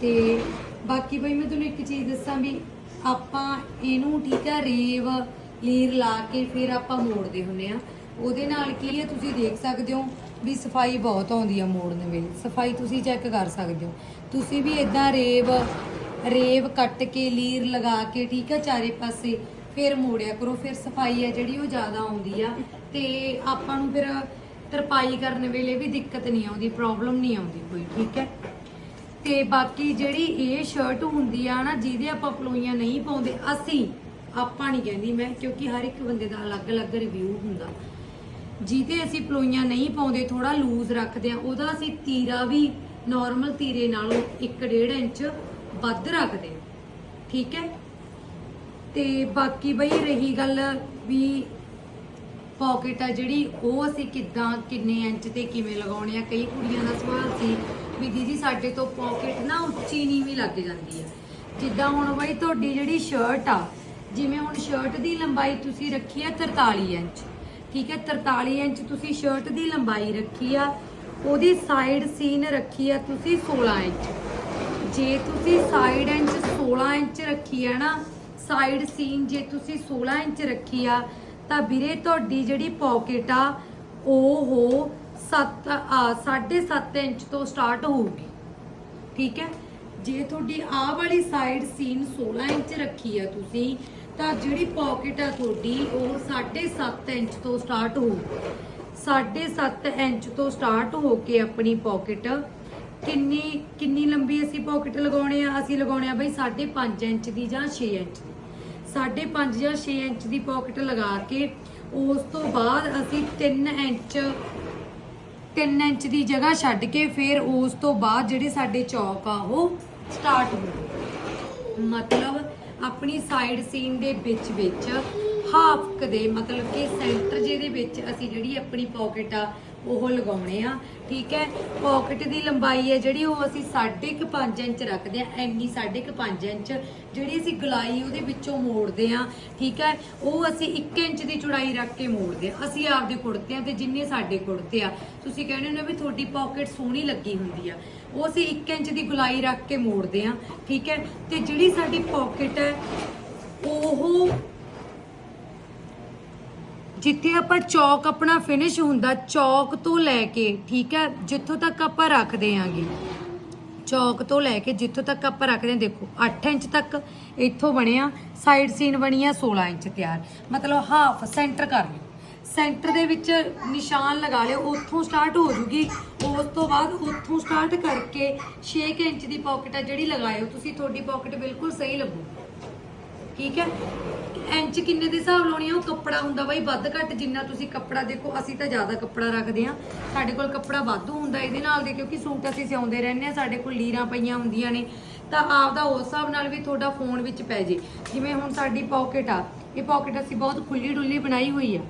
ਤੇ ਬਾਕੀ ਬਈ ਮੈਂ ਤੁਹਾਨੂੰ ਇੱਕ ਚੀਜ਼ ਦੱਸਾਂ ਵੀ ਆਪਾਂ ਇਹਨੂੰ ਠੀਕ ਹੈ, ਰੇਵ, ਲੀਰ ਲਾ ਕੇ ਫਿਰ ਆਪਾਂ ਮੋੜਦੇ ਹੁੰਨੇ ਆ ਉਹਦੇ ਨਾਲ ਕੀ ਹੈ, ਤੁਸੀਂ ਦੇਖ ਸਕਦੇ ਹੋ ਵੀ ਸਫ਼ਾਈ ਬਹੁਤ ਆਉਂਦੀ ਆ ਮੋੜਨ ਵੇਲੇ। ਸਫ਼ਾਈ ਤੁਸੀਂ ਚੈੱਕ ਕਰ ਸਕਦੇ ਹੋ। ਤੁਸੀਂ ਵੀ ਇਦਾਂ ਰੇਵ ਰੇਵ ਕੱਟ ਕੇ, ਲੀਰ ਲਗਾ ਕੇ, ਠੀਕ ਆ ਚਾਰੇ ਪਾਸੇ, ਫਿਰ ਮੋੜਿਆ ਕਰੋ, ਫਿਰ ਸਫ਼ਾਈ ਹੈ ਜਿਹੜੀ ਉਹ ਜ਼ਿਆਦਾ ਆਉਂਦੀ ਆ। ਤੇ ਆਪਾਂ ਨੂੰ ਫਿਰ ਤਰਪਾਈ ਕਰਨ ਵੇਲੇ ਵੀ ਦਿੱਕਤ ਨਹੀਂ ਆਉਂਦੀ ਪ੍ਰੋਬਲਮ ਨਹੀਂ ਆਉਂਦੀ ਕੋਈ, ਠੀਕ ਹੈ? ਤੇ ਬਾਕੀ ਜਿਹੜੀ ਇਹ ਸ਼ਰਟ ਹੁੰਦੀ ਆ ਨਾ, ਜਿਹਦੇ ਆਪਾਂ ਪਲੋਈਆਂ ਨਹੀਂ ਪਾਉਂਦੇ, ਅਸੀਂ ਆਪਾਂ ਨਹੀਂ ਕਹਿੰਦੀ ਮੈਂ, ਕਿਉਂਕਿ ਹਰ ਇੱਕ ਬੰਦੇ ਦਾ ਅਲੱਗ-ਅਲੱਗ ਰਿਵਿਊ ਹੁੰਦਾ। ਜਿਹਦੇ ਅਸੀਂ ਪਲੋਈਆਂ ਨਹੀਂ ਪਾਉਂਦੇ ਥੋੜਾ ਲੂਜ਼ ਰੱਖਦੇ ਆ, ਉਹਦਾ ਅਸੀਂ ਤੀਰਾ ਵੀ ਨਾਰਮਲ ਤੀਰੇ ਨਾਲੋਂ 1.5 ਇੰਚ ਵੱਧ ਰੱਖਦੇ ਆ। ਠੀਕ ਹੈ? ਤੇ ਬਾਕੀ ਬਈ ਰਹੀ ਗੱਲ ਵੀ ਪਾਕਟ ਆ ਜਿਹੜੀ, ਉਹ ਅਸੀਂ ਕਿੱਦਾਂ, ਕਿੰਨੇ ਇੰਚ ਤੇ ਕਿਵੇਂ ਲਗਾਉਣੇ ਆ? ਕਈ ਕੁੜੀਆਂ ਦਾ ਸਵਾਲ ਸੀ ਵੀ ਦੀਦੀ ਸਾਡੇ ਤੋਂ ਪਾਕਟ ਨਾ ਉੱਚੀ ਨੀਵੀਂ ਲੱਗ ਜਾਂਦੀ ਆ। ਜਿੱਦਾਂ ਹੁਣ ਬਈ ਤੁਹਾਡੀ ਜਿਹੜੀ ਸ਼ਰਟ ਆ, ਜਿਵੇਂ ਹੁਣ ਸ਼ਰਟ ਦੀ ਲੰਬਾਈ ਤੁਸੀਂ ਰੱਖੀ ਆ 43 ਇੰਚ, ਠੀਕ ਹੈ? 43 ਇੰਚ ਤੁਸੀਂ ਸ਼ਰਟ ਦੀ ਲੰਬਾਈ ਰੱਖੀ ਆ, ਉਹਦੀ ਸਾਈਡ ਸੀਨ ਰੱਖੀ ਆ ਤੁਸੀਂ 16 ਇੰਚ। ਜੇ ਤੁਸੀਂ ਸਾਈਡ ਇੰਚ 16 ਇੰਚ ਰੱਖੀ ਹੈ ਨਾ ਸਾਈਡ ਸੀਨ ਜੇ ਤੁਸੀਂ 16 ਇੰਚ ਰੱਖੀ ਆ, ਤਾਂ ਵੀਰੇ ਤੁਹਾਡੀ ਜਿਹੜੀ ਪਾਕਟ ਆ, ਉਹ 7 ਆ 7.5 ਇੰਚ ਤੋਂ ਸਟਾਰਟ ਹੋਊਗੀ। ਠੀਕ ਹੈ? ਜੇ ਤੁਹਾਡੀ ਆਹ ਵਾਲੀ ਸਾਈਡ ਸੀਨ 16 ਇੰਚ ਰੱਖੀ ਆ ਤੁਸੀਂ, ਤਾਂ ਜਿਹੜੀ ਪਾਕਟ ਆ ਤੁਹਾਡੀ, ਉਹ 7.5 ਇੰਚ ਤੋਂ ਸਟਾਰਟ ਹੋਊਗੀ। 7.5 ਇੰਚ ਤੋਂ ਸਟਾਰਟ ਹੋ ਕੇ ਆਪਣੀ ਪਾਕਟ ਕਿੰਨੀ ਕਿੰਨੀ ਲੰਬੀ ਅਸੀਂ ਪਾਕਟ ਲਗਾਉਣੇ ਆ, ਅਸੀਂ ਲਗਾਉਣੇ ਆ ਬਈ 5.5 ਇੰਚ ਦੀ ਜਾਂ 6 ਇੰਚ ਦੀ। 5.5 ਜਾਂ 6 ਇੰਚ ਦੀ ਪਾਕਟ ਲਗਾ ਕੇ ਉਸ ਤੋਂ ਬਾਅਦ ਅਸੀਂ 3 ਇੰਚ 3 ਇੰਚ ਦੀ ਜਗ੍ਹਾ ਛੱਡ ਕੇ ਫਿਰ ਉਸ ਤੋਂ ਬਾਅਦ ਜਿਹੜੇ ਸਾਡੇ ਚੌਕ ਆ, ਉਹ ਸਟਾਰਟ ਹੋਣਗੇ ਮਤਲਬ ਆਪਣੀ ਸਾਈਡ ਸੀਨ ਦੇ ਵਿੱਚ ਵਿੱਚ ਹਾਫ ਕਦੇ ਮਤਲਬ ਕਿ ਸੈਂਟਰ ਜਿਹਦੇ ਵਿੱਚ ਅਸੀਂ ਜਿਹੜੀ ਆਪਣੀ ਪਾਕਟ ਆ ਉਹ ਲਗਾਉਣੇ ਆ, ਠੀਕ ਹੈ? ਪਾਕਟ ਦੀ ਲੰਬਾਈ ਹੈ ਜਿਹੜੀ ਉਹ ਅਸੀਂ 5.5 ਇੰਚ ਰੱਖਦੇ ਆ, ਐਨੀ 5.5 ਇੰਚ ਜਿਹੜੀ ਅਸੀਂ ਗਲਾਈ ਉਹਦੇ ਵਿੱਚੋਂ ਮੋੜਦੇ ਆ, ਠੀਕ ਹੈ? ਉਹ ਅਸੀਂ 1 ਇੰਚ ਦੀ ਚੌੜਾਈ ਰੱਖ ਕੇ ਮੋੜਦੇ ਆ। ਅਸੀਂ ਆਪਦੇ ਕੁੜਤੇ ਆ ਤੇ ਜਿੰਨੇ ਸਾਡੇ ਕੁੜਤੇ ਆ, ਤੁਸੀਂ ਕਹਿੰਦੇ ਹੋ ਨਾ ਵੀ ਤੁਹਾਡੀ ਪਾਕਟ ਸੋਹਣੀ ਲੱਗੀ ਹੁੰਦੀ ਆ। ਉਹ ਅਸੀਂ 1 ਇੰਚ ਦੀ ਗੁਲਾਈ ਰੱਖ ਕੇ ਮੋੜਦੇ ਆ, ਠੀਕ ਹੈ? ਤੇ ਜਿਹੜੀ ਸਾਡੀ ਪਾਕਟ ਹੈ, ਉਹ ਜਿੱਥੇ ਆਪਾਂ ਚੌਕ ਆਪਣਾ ਫਿਨਿਸ਼ ਹੁੰਦਾ, ਚੌਕ ਤੋਂ ਲੈ ਕੇ, ਠੀਕ ਹੈ, ਜਿੱਥੋਂ ਤੱਕ ਆਪਾਂ ਰੱਖਦੇ ਆਂਗੇ। ਚੌਕ ਤੋਂ ਲੈ ਕੇ ਜਿੱਥੋਂ ਤੱਕ ਆਪਾਂ ਰੱਖਦੇ ਹਾਂ ਦੇਖੋ 8 ਇੰਚ ਤੱਕ ਇੱਥੋਂ ਬਣਿਆ ਸਾਈਡ ਸੀਨ ਬਣੀ ਆ 16 ਇੰਚ ਤਿਆਰ। ਮਤਲਬ ਹਾਫ ਸੈਂਟਰ ਕਰ ਲਿਓ। ਸੈਂਟਰ ਦੇ ਵਿੱਚ ਨਿਸ਼ਾਨ ਲਗਾ ਲਿਓ, ਉੱਥੋਂ ਸਟਾਰਟ ਹੋ ਜੂਗੀ। ਉਸ ਤੋਂ ਬਾਅਦ ਉੱਥੋਂ ਸਟਾਰਟ ਕਰਕੇ 6 ਇੰਚ ਦੀ ਪਾਕਟ ਆ ਜਿਹੜੀ ਲਗਾਇਓ। ਤੁਸੀਂ ਤੁਹਾਡੀ ਪਾਕਟ ਬਿਲਕੁਲ ਸਹੀ ਲੱਗੂ। ਠੀਕ ਹੈ? ਇੰਚ ਕਿੰਨੇ ਦੇ ਹਿਸਾਬ ਲਾਉਣੀ ਆ? ਉਹ ਕੱਪੜਾ ਹੁੰਦਾ ਬਾਈ ਵੱਧ ਘੱਟ ਜਿੰਨਾ ਤੁਸੀਂ ਕੱਪੜਾ ਦੇਖੋ, ਅਸੀਂ ਤਾਂ ਜ਼ਿਆਦਾ ਕੱਪੜਾ ਰੱਖਦੇ ਆ ਸਾਡੇ ਕੋਲ ਕੱਪੜਾ ਵਾਧੂ ਹੁੰਦਾ ਇਹਦੇ ਨਾਲ ਦੇ, ਕਿਉਂਕਿ ਸੂਟ ਅਸੀਂ ਸਿਉਂਦੇ ਰਹਿੰਦੇ ਆ ਸਾਡੇ ਕੋਲ ਲੀਰਾਂ ਪਈਆਂ ਹੁੰਦੀਆਂ ਨੇ। ਤਾਂ ਆਪਦਾ ਉਸ ਹਿਸਾਬ ਨਾਲ ਵੀ ਤੁਹਾਡਾ ਫੋਨ ਵਿੱਚ ਪੈ ਜੇ। ਜਿਵੇਂ ਹੁਣ ਸਾਡੀ ਪਾਕਟ ਆ, ਇਹ ਪਾਕਟ ਅਸੀਂ ਬਹੁਤ ਖੁੱਲੀ ਡੁੱਲੀ ਬਣਾਈ ਹੋਈ ਆ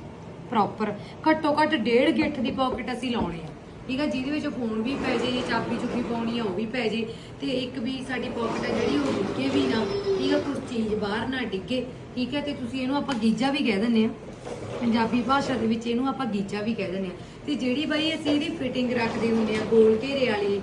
ਪ੍ਰੋਪਰ ਘੱਟੋ ਘੱਟ ਡੇਢ ਗਿੱਠ ਦੀ ਪਾਕਟ ਅਸੀਂ ਲਾਉਣੀ ਆ। ਠੀਕ ਆ, ਜਿਹਦੇ ਵਿੱਚ ਫੋਨ ਵੀ ਪੈ ਜੇ ਜੇ ਚਾਬੀ ਚੁੱਕੀ ਪਾਉਣੀ ਆ, ਉਹ ਵੀ ਪੈ ਜੇ। ਤੇ ਇੱਕ ਵੀ ਸਾਡੀ ਪਾਕਟ ਆ ਜਿਹੜੀ, ਉਹ ਡਿੱਗੇ ਵੀ ਨਾ। ਠੀਕ ਆ ਕੁਝ ਚੀਜ਼ ਬਾਹਰ ਨਾ ਡਿੱਗੇ। ਠੀਕ ਹੈ, ਤੇ ਤੁਸੀਂ ਇਹਨੂੰ ਆਪਾਂ ਗੀਜਾ ਵੀ ਕਹਿ ਦਿੰਦੇ ਆ। ਪੰਜਾਬੀ ਭਾਸ਼ਾ ਦੇ ਵਿੱਚ ਇਹਨੂੰ ਆਪਾਂ ਗੀਜਾ ਵੀ ਕਹਿ ਦਿੰਦੇ ਆ। ਤੇ ਜਿਹੜੀ ਬਾਈ ਅਸੀਂ ਇਹਦੀ ਫਿਟਿੰਗ ਰੱਖਦੇ ਹੁੰਦੇ ਆ, ਗੋਲ ਘੇਰੇ ਵਾਲੀ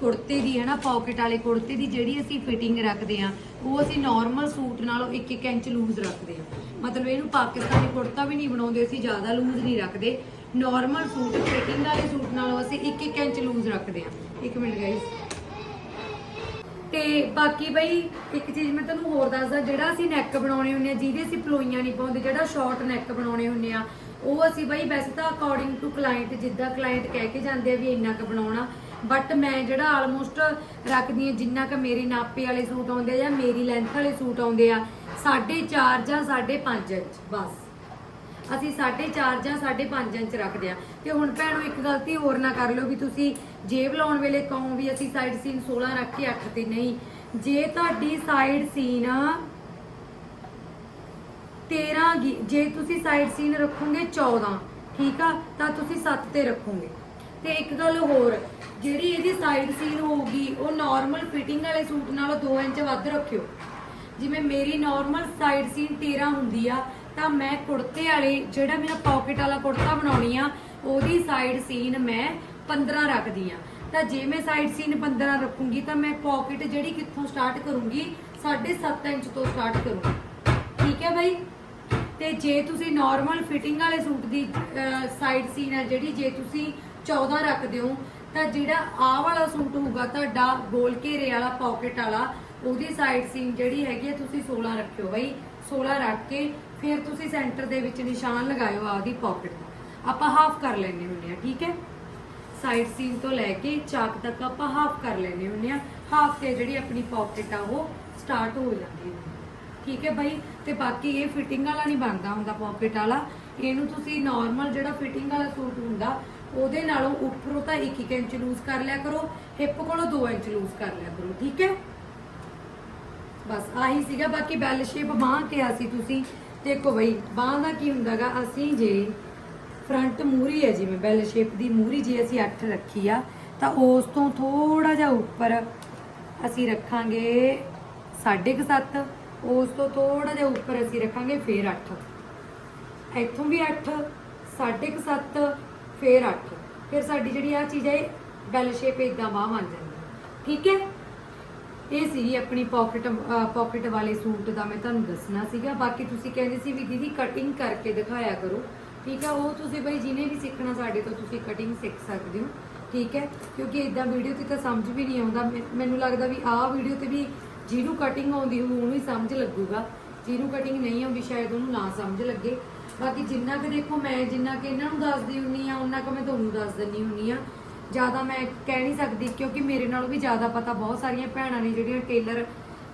ਕੁੜਤੇ ਦੀ ਹੈ ਨਾ ਪਾਕਟ ਵਾਲੇ ਕੁੜਤੇ ਦੀ ਜਿਹੜੀ ਅਸੀਂ ਫਿਟਿੰਗ ਰੱਖਦੇ ਆ, ਉਹ ਅਸੀਂ ਨਾਰਮਲ ਸੂਟ ਨਾਲੋਂ 1-1 ਇੰਚ ਲੂਜ਼ ਰੱਖਦੇ ਆ। ਮਤਲਬ ਇਹਨੂੰ ਪਾਕਿਸਤਾਨੀ ਕੁੜਤਾ ਵੀ ਨਹੀਂ ਬਣਾਉਂਦੇ, ਅਸੀਂ ਜ਼ਿਆਦਾ ਲੂਜ਼ ਨਹੀਂ ਰੱਖਦੇ। ਨਾਰਮਲ ਸੂਟ ਫਿਟਿੰਗ ਵਾਲੇ ਸੂਟ ਨਾਲੋਂ ਅਸੀਂ 1-1 ਇੰਚ ਲੂਜ਼ ਰੱਖਦੇ ਆ। ਇੱਕ ਮਿੰਟ ਗਾਇਸ ਤੇ ਬਾਕੀ ਬਈ, ਇੱਕ ਚੀਜ਼ ਮੈਂ ਤੁਹਾਨੂੰ ਹੋਰ ਦੱਸਦਾ, ਜਿਹੜਾ ਅਸੀਂ ਨੈਕ ਬਣਾਉਣੇ ਹੁੰਨੇ ਆ, ਜਿਹਦੇ ਅਸੀਂ ਪਲੋਈਆਂ ਨਹੀਂ ਪਾਉਂਦੇ, ਜਿਹੜਾ ਸ਼ਾਰਟ ਨੈਕ ਬਣਾਉਣੇ ਹੁੰਨੇ ਆ, ਉਹ ਅਸੀਂ ਬਈ ਵੈਸੇ ਤਾਂ ਅਕੋਰਡਿੰਗ ਟੂ ਕਲਾਇੰਟ ਜਿੱਦਾਂ ਕਲਾਇੰਟ ਕਹਿ ਕੇ ਜਾਂਦੇ ਆ ਵੀ ਇੰਨਾ ਕੁ ਬਣਾਉਣਾ। ਬਟ ਮੈਂ ਜਿਹੜਾ ਆਲਮੋਸਟ ਰੱਖਦੀ ਆ ਜਿੰਨਾ ਕੁ ਮੇਰੇ ਨਾਪੇ ਵਾਲੇ ਸੂਟ ਆਉਂਦੇ ਆ ਜਾਂ ਮੇਰੀ ਲੈਂਥ ਵਾਲੇ ਸੂਟ ਆਉਂਦੇ ਆ 4.5 ਜਾਂ 5.5 ਇੰਚ, ਬਸ। ਅਸੀਂ 4.5 ਜਾਂ 5.5 ਇੰਚ ਰੱਖਦੇ ਆ ਤੇ ਹੁਣ ਭੈਣੋ, ਇੱਕ ਗਲਤੀ ਹੋਰ ਨਾ ਕਰ ਲਓ ਵੀ ਤੁਸੀਂ ਜੇਬ ਲਾਉਣ ਵੇਲੇ ਕਹੋ ਵੀ ਅਸੀਂ ਸਾਈਡ ਸੀਨ 16 ਰੱਖ ਕੇ ਅੱਖ ਤੇ ਨਹੀਂ। ਜੇ ਤੁਹਾਡੀ ਸਾਈਡ ਸੀਨ 13 ਜੇ ਤੁਸੀਂ ਸਾਈਡ ਸੀਨ ਰੱਖੋਗੇ 14 ਠੀਕ ਆ? ਤਾਂ ਤੁਸੀਂ 7 ਤੇ ਰੱਖੋਗੇ। ਤੇ ਇੱਕ ਗੱਲ ਹੋਰ, ਜਿਹੜੀ ਇਹਦੀ ਸਾਈਡ ਸੀਨ ਹੋਊਗੀ, ਉਹ ਨਾਰਮਲ ਫਿਟਿੰਗ ਵਾਲੇ ਸੂਟ ਨਾਲੋਂ 2 ਇੰਚ ਵੱਧ ਰੱਖਿਓ। ਜਿਵੇਂ ਮੇਰੀ ਨਾਰਮਲ ਸਾਈਡ ਸੀਨ 13 ਹੁੰਦੀ ਆ ਤਾਂ ਮੈਂ ਕੁੜਤੇ ਵਾਲੇ, ਜਿਹੜਾ ਮੇਰਾ ਪਾਕਟ ਵਾਲਾ ਕੁੜਤਾ ਬਣਾਉਣੀ ਆ, ਉਹਦੀ ਸਾਈਡ ਸੀਨ ਮੈਂ 15 ਰੱਖਦੀ ਆ। ਤਾਂ ਜੇ ਮੈਂ ਸਾਈਡ ਸੀਨ 15 ਰੱਖੂੰਗੀ, ਤਾਂ ਮੈਂ ਪਾਕਟ ਜਿਹੜੀ ਕਿੱਥੋਂ ਸਟਾਰਟ ਕਰੂੰਗੀ 7.5 ਇੰਚ ਤੋਂ ਸਟਾਰਟ ਕਰੂੰਗੀ। ਠੀਕ ਹੈ ਬਾਈ? ਤੇ ਜੇ ਤੁਸੀਂ ਨਾਰਮਲ ਫਿਟਿੰਗ ਵਾਲੇ ਸੂਟ ਦੀ ਸਾਈਡ ਸੀਨ ਹੈ ਜਿਹੜੀ, ਜੇ ਤੁਸੀਂ 14 ਰੱਖਦੇ ਹੋ, ਤਾਂ ਜਿਹੜਾ ਆਹ ਵਾਲਾ ਸੂਟ ਹੋਊਗਾ ਤੁਹਾਡਾ ਗੋਲ ਘੇਰੇ ਵਾਲਾ ਪਾਕਟ ਵਾਲਾ, ਉਹਦੀ ਸਾਈਡ ਸੀਨ ਜਿਹੜੀ ਹੈਗੀ ਆ, ਤੁਸੀਂ 16 ਰੱਖਿਓ ਬਾਈ। 16 ਰੱਖ ਕੇ ਫਿਰ ਤੁਸੀਂ ਸੈਂਟਰ ਦੇ ਵਿੱਚ ਨਿਸ਼ਾਨ ਲਗਾਇਓ ਆਪਦੀ ਪਾਕਟ ਦਾ ਆਪਾਂ ਹਾਫ ਕਰ ਲੈਣੇ ਹੁੰਦੇ ਆ ਠੀਕ ਹੈ? ਸਾਈਡ ਸੀਨ ਤੋਂ ਲੈ ਕੇ ਚਾਕ ਤੱਕ ਆਪਾਂ ਹਾਫ ਕਰ ਲੈਣੇ ਹੁੰਦੇ ਆ ਹਾਫ ਤੇ ਜਿਹੜੀ ਆਪਣੀ ਪਾਕਟ ਆ, ਉਹ ਸਟਾਰਟ ਹੋ ਜਾਂਦੀ ਹੈ। ਠੀਕ ਹੈ ਬਾਈ? ਤੇ ਬਾਕੀ ਇਹ ਫਿਟਿੰਗ ਵਾਲਾ ਨਹੀਂ ਬਣਦਾ ਹੁੰਦਾ ਪਾਕਟ ਵਾਲਾ। ਇਹਨੂੰ ਤੁਸੀਂ ਨਾਰਮਲ ਜਿਹੜਾ ਫਿਟਿੰਗ ਵਾਲਾ ਸੂਟ ਹੁੰਦਾ, ਉਹਦੇ ਨਾਲੋਂ ਉੱਪਰੋਂ ਤਾਂ 1 ਇੰਚ ਲੂਜ਼ ਕਰ ਲਿਆ ਕਰੋ। ਹਿੱਪ ਕੋਲੋਂ 2 ਇੰਚ ਲੂਜ਼ ਕਰ ਲਿਆ ਕਰੋ, ਠੀਕ ਹੈ? ਬਸ ਆਹੀ ਸੀਗਾ। ਬਾਕੀ ਬੈਲ ਸ਼ੇਪ ਬਾਹ ਕਿਹਾ ਸੀ ਤੁਸੀਂ। ਦੇਖੋ ਬਈ, ਬਾਹ ਦਾ ਕੀ ਹੁੰਦਾਗਾ, ਅਸੀਂ ਜੇ ਫਰੰਟ ਮੂਰੀ ਹੈ, ਜਿਵੇਂ ਬੈਲ ਸ਼ੇਪ ਦੀ ਮੂਰੀ ਜੇ ਅਸੀਂ 8 ਰੱਖੀ ਆ, ਤਾਂ ਉਸ ਤੋਂ ਥੋੜਾ ਜਿਹਾ ਉੱਪਰ ਅਸੀਂ ਰੱਖਾਂਗੇ 7.5 ਉਸ ਤੋਂ ਥੋੜਾ ਜਿਹਾ ਉੱਪਰ ਅਸੀਂ ਰੱਖਾਂਗੇ ਫੇਰ 8 ਇੱਥੋਂ ਵੀ 8 7.5 ਫੇਰ 8 ਫਿਰ ਸਾਡੀ ਜਿਹੜੀ ਆ ਚੀਜ਼ ਹੈ ਬੈਲ ਸ਼ੇਪ ਇਦਾਂ ਬਾਹ ਬਣ ਜਾਂਦੀ ਠੀਕ ਹੈ? ਇਹ ਸੀਗੀ ਆਪਣੀ ਪਾਕਟ ਪਾਕਟ ਵਾਲੇ ਸੂਟ ਦਾ ਮੈਂ ਤੁਹਾਨੂੰ ਦੱਸਣਾ ਸੀਗਾ। ਬਾਕੀ ਤੁਸੀਂ ਕਹਿੰਦੇ ਸੀ ਵੀ ਦੀਦੀ ਕਟਿੰਗ ਕਰਕੇ ਦਿਖਾਇਆ ਕਰੋ। ਠੀਕ ਹੈ ਉਹ ਤੁਸੀਂ ਬਈ ਜਿਹਨੇ ਵੀ ਸਿੱਖਣਾ ਸਾਡੇ ਤੋਂ ਤੁਸੀਂ ਕਟਿੰਗ ਸਿੱਖ ਸਕਦੇ ਹੋ। ਠੀਕ ਹੈ, ਕਿਉਂਕਿ ਇਦਾਂ ਵੀਡੀਓ ਤੇ ਤਾਂ ਸਮਝ ਵੀ ਨਹੀਂ ਆਉਂਦਾ। ਮੈਨੂੰ ਲੱਗਦਾ ਵੀ ਆਹ ਵੀਡੀਓ ਤੇ ਵੀ ਜਿਹਨੂੰ ਕਟਿੰਗ ਆਉਂਦੀ ਹੋਊ, ਉਹਨੂੰ ਹੀ ਸਮਝ ਲੱਗੂਗਾ। ਜਿਹਨੂੰ ਕਟਿੰਗ ਨਹੀਂ ਆਉਂਦੀ, ਸ਼ਾਇਦ ਉਹਨੂੰ ਨਾ ਸਮਝ ਲੱਗੇ। ਬਾਕੀ ਜਿੰਨਾ ਕਿ ਦੇਖੋ, ਮੈਂ ਜਿੰਨਾ ਕਿ ਇਹਨਾਂ ਨੂੰ ਦੱਸਦੀ ਹੁੰਨੀ ਆ ਉਹਨਾਂ ਕਿ ਮੈਂ ਤੁਹਾਨੂੰ ਦੱਸ ਦਿੰਨੀ ਹੁੰਨੀ ਆ ਜ਼ਿਆਦਾ ਮੈਂ ਕਹਿ ਨਹੀਂ ਸਕਦੀ, ਕਿਉਂਕਿ ਮੇਰੇ ਨਾਲੋਂ ਵੀ ਜ਼ਿਆਦਾ ਪਤਾ ਬਹੁਤ ਸਾਰੀਆਂ ਭੈਣਾਂ ਨੇ ਜਿਹੜੀਆਂ ਟੇਲਰ,